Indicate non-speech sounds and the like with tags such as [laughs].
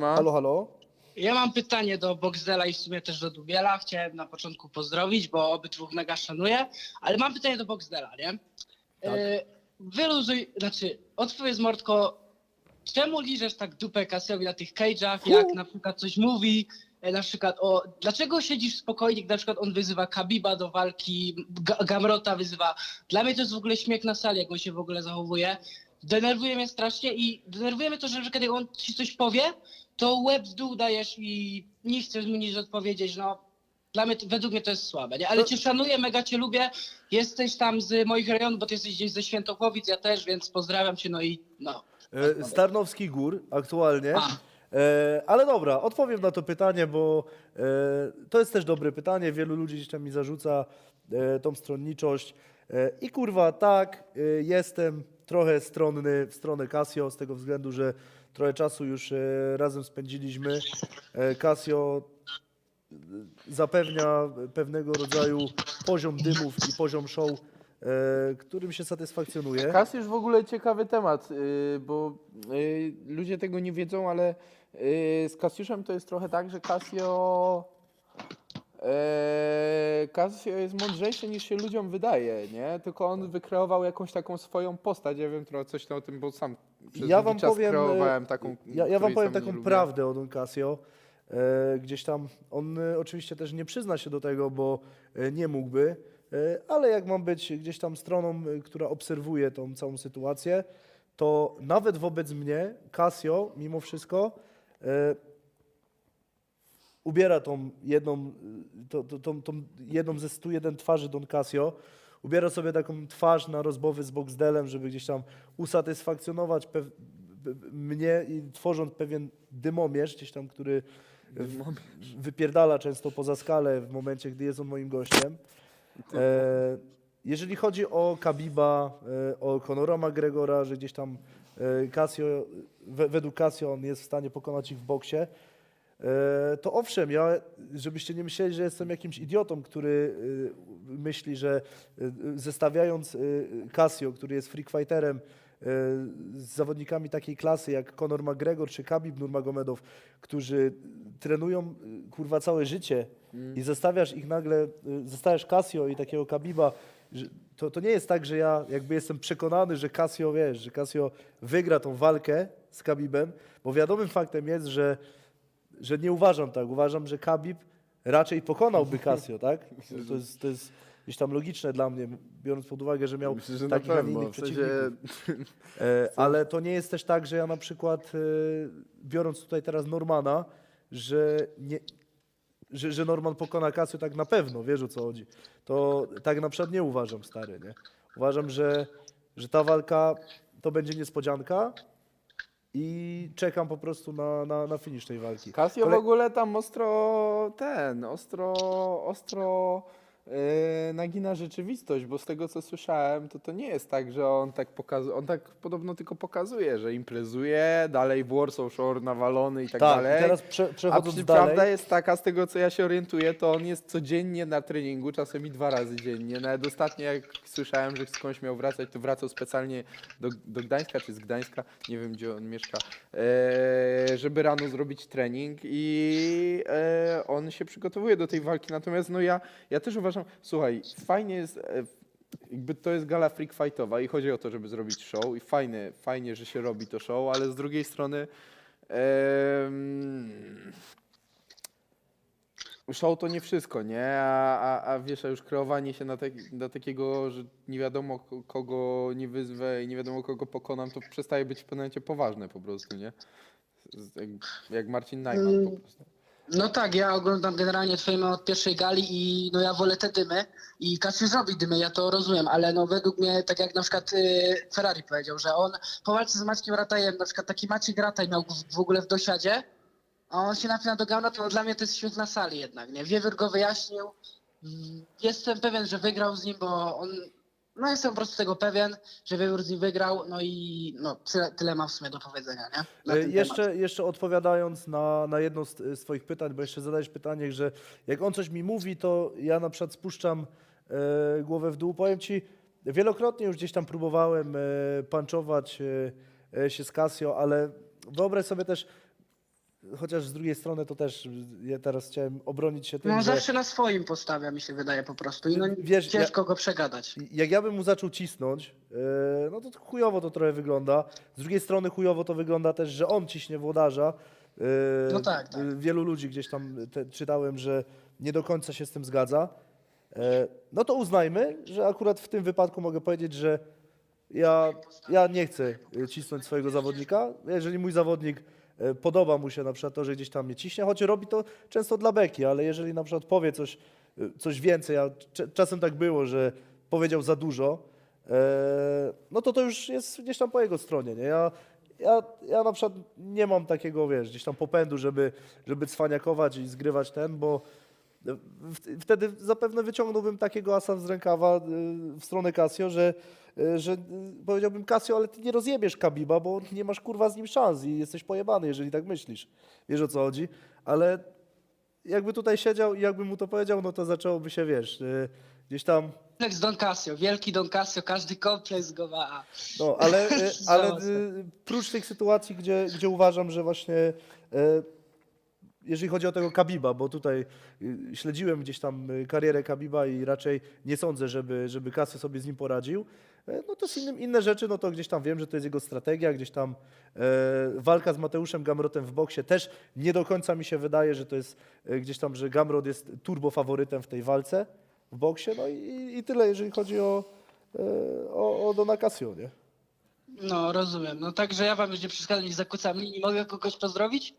Ma. Halo, halo. Ja mam pytanie do Boxdela i w sumie też do Dubiela. Chciałem na początku pozdrowić, bo obydwu mega szanuję, ale mam pytanie do Boxdela, nie? Tak. E, wyluzuj, znaczy, odpowiedz Mordko, czemu liżesz tak dupę Kasiowi na tych cage'ach, jak na przykład coś mówi, e, na przykład o, dlaczego siedzisz spokojnie, gdy na przykład on wyzywa Kabiba do walki, Ga- Gamrota wyzywa. Dla mnie to jest w ogóle śmiech na sali, jak on się w ogóle zachowuje. Denerwuje mnie strasznie i denerwuje mnie to, że kiedy on ci coś powie, to łeb w dół dajesz i nie chcesz mu nic odpowiedzieć, no. Dla mnie, według mnie to jest słabe, nie? Ale cię szanuję, mega cię lubię. Jesteś tam z moich rejonów, bo ty jesteś gdzieś ze Świętochłowic, ja też, więc pozdrawiam cię, no i no. E, Z Tarnowskich Gór aktualnie. E, ale dobra, odpowiem na to pytanie, bo e, to jest też dobre pytanie. Wielu ludzi gdzieś tam mi zarzuca e, tą stronniczość. E, I kurwa, tak, e, jestem trochę stronny w stronę Casio, z tego względu, że trochę czasu już e, razem spędziliśmy. E, Casio zapewnia pewnego rodzaju poziom dymów i poziom show, e, którym się satysfakcjonuje. Kas już w ogóle ciekawy temat, y, bo y, ludzie tego nie wiedzą, ale y, z Kasiuszem to jest trochę tak, że Casio e, Casio jest mądrzejszy niż się ludziom wydaje, nie? Tylko on wykreował jakąś taką swoją postać, ja wiem trochę coś o tym, bo sam przez Ja długi wam czas powiem, kreowałem e, taką, Ja, ja wam której powiem sam nie taką lubię. prawdę o Don Casio. E, gdzieś tam on e, oczywiście też nie przyzna się do tego, bo e, nie mógłby, ale jak mam być gdzieś tam stroną, e, która obserwuje tą całą sytuację, to nawet wobec mnie Casio mimo wszystko e, ubiera tą jedną, to, tą, tą jedną ze 101 twarzy Don Casio, ubiera sobie taką twarz na rozmowy z Boxdelem, żeby gdzieś tam usatysfakcjonować mnie i tworząc pewien dymomierz gdzieś tam, który wypierdala często poza skalę w momencie, gdy jest on moim gościem. E, jeżeli chodzi o Kabiba, e, o Conora McGregora, że gdzieś tam e, Casio, we, według Casio on jest w stanie pokonać ich w boksie, E, to owszem, ja, żebyście nie myśleli, że jestem jakimś idiotą, który y, myśli, że y, zestawiając y, Casio, który jest freak fighterem, z zawodnikami takiej klasy jak Conor McGregor czy Khabib Nurmagomedow, którzy trenują y, kurwa całe życie i zestawiasz ich nagle, y, zestawiasz Casio i takiego Kabiba, że to, to nie jest tak, że ja jakby jestem przekonany, że Casio, wiesz, że Casio wygra tą walkę z Khabibem, bo wiadomym faktem jest, że że nie uważam tak. Uważam, że Khabib raczej pokonałby [laughs] Casio, tak? To jest, to jest gdzieś tam logiczne dla mnie, biorąc pod uwagę, że miał Myślę, że na takich, a nie pewno, innych w sensie, przeciwników. E, [laughs] ale to nie jest też tak, że ja na przykład, e, biorąc tutaj teraz Normana, że, nie, że, że Norman pokona Casio tak na pewno, wiesz o co chodzi. To tak na przykład nie uważam, stary, nie? Uważam, że, że ta walka to będzie niespodzianka i czekam po prostu na, na, na finisz tej walki. Casio Kolej- w ogóle tam ostro ten, ostro, ostro nagina rzeczywistość, bo z tego co słyszałem, to to nie jest tak, że on tak pokazuje, on tak podobno tylko pokazuje, że imprezuje, dalej w Warsaw Shore nawalony i tak, Tak, dalej. i teraz prze, A przechodząc przy- dalej, prawda jest taka, z tego co ja się orientuję, to on jest codziennie na treningu, czasem i dwa razy dziennie. Nawet ostatnio jak słyszałem, że skądś miał wracać, to wracał specjalnie do, do Gdańska czy z Gdańska, nie wiem gdzie on mieszka, e, żeby rano zrobić trening i e, on się przygotowuje do tej walki. Natomiast no ja, ja też uważam, słuchaj, fajnie jest... E, jakby to jest gala freak fightowa i chodzi o to, żeby zrobić show i fajne, fajnie, że się robi to show, ale z drugiej strony show to nie wszystko, nie? A, a, a wiesz, a już kreowanie się na, tak, na takiego, że nie wiadomo ko- kogo nie wyzwę i nie wiadomo kogo pokonam, to przestaje być w pewnym momencie poważne po prostu, nie? Jak, jak Marcin Najman po prostu. No tak, ja oglądam generalnie twoje od pierwszej gali i no ja wolę te dymy i Cassius robi dymy, ja to rozumiem, ale no według mnie, tak jak na przykład y, Ferrari powiedział, że on po walce z Maćkiem Ratajem, na przykład taki Maciek Rataj miał w, w ogóle w dosiadzie, a on się napina do Gauna, to dla mnie to jest śmiech na sali jednak, nie? Wiewiór go wyjaśnił, Mm, jestem pewien, że wygrał z nim, bo on, no jestem po prostu tego pewien, że Wiewiór z nim wygrał, no i no tyle, tyle mam w sumie do powiedzenia, nie? E, temat. Jeszcze, jeszcze odpowiadając na, na jedno z, z Twoich pytań, bo jeszcze zadałeś pytanie, że jak on coś mi mówi, to ja na przykład spuszczam e, głowę w dół. Powiem Ci, wielokrotnie już gdzieś tam próbowałem e, panczować e, e, się z Casio, ale wyobraź sobie też, chociaż z drugiej strony to też ja teraz chciałem obronić się tym, No że zawsze na swoim postawia, mi się wydaje po prostu. I no, Wiesz, ciężko go przegadać. jak ja bym mu zaczął cisnąć, e, no to chujowo to trochę wygląda. Z drugiej strony chujowo to wygląda też, że on ciśnie włodarza. E, No tak, tak. e, Wielu ludzi gdzieś tam te, czytałem, że nie do końca się z tym zgadza. E, No to uznajmy, że akurat w tym wypadku mogę powiedzieć, że ja, ja nie chcę cisnąć swojego zawodnika. Jeżeli mój zawodnik podoba mu się na przykład to, że gdzieś tam mnie ciśnie, choć robi to często dla beki, ale jeżeli na przykład powie coś, e, coś więcej, a cz- czasem tak było, że powiedział za dużo, e, no to to już jest gdzieś tam po jego stronie. Nie? Ja, ja, ja na przykład nie mam takiego, wiesz, gdzieś tam popędu, żeby, żeby cwaniakować i zgrywać ten, bo wtedy zapewne wyciągnąłbym takiego asa z rękawa y, w stronę Casio, że, y, że y, powiedziałbym Casio, ale ty nie rozjebiesz Kabiba, bo nie masz kurwa z nim szans i jesteś pojebany, jeżeli tak myślisz. Wiesz o co chodzi? Ale jakby tutaj siedział i jakby mu to powiedział, no to zaczęłoby się, wiesz, gdzieś tam Kompleks Don Casio, wielki Don Casio, każdy kompleks go ma. No, ale, [laughs] ale prócz tych sytuacji, gdzie, gdzie uważam, że właśnie jeżeli chodzi o tego Kabiba, bo tutaj y, śledziłem gdzieś tam y, karierę Kabiba i raczej nie sądzę, żeby, żeby Kasy sobie z nim poradził, e, no to innym, inne rzeczy, no to gdzieś tam wiem, że to jest jego strategia, gdzieś tam e, walka z Mateuszem Gamrotem w boksie też nie do końca mi się wydaje, że to jest e, gdzieś tam, że Gamrot jest turbo faworytem w tej walce w boksie, no i, i tyle, jeżeli chodzi o, e, o, o Dona Casio, nie? No, rozumiem. No także ja wam już nie przeszkadzam, nie zakłócam linii. Mogę kogoś pozdrowić?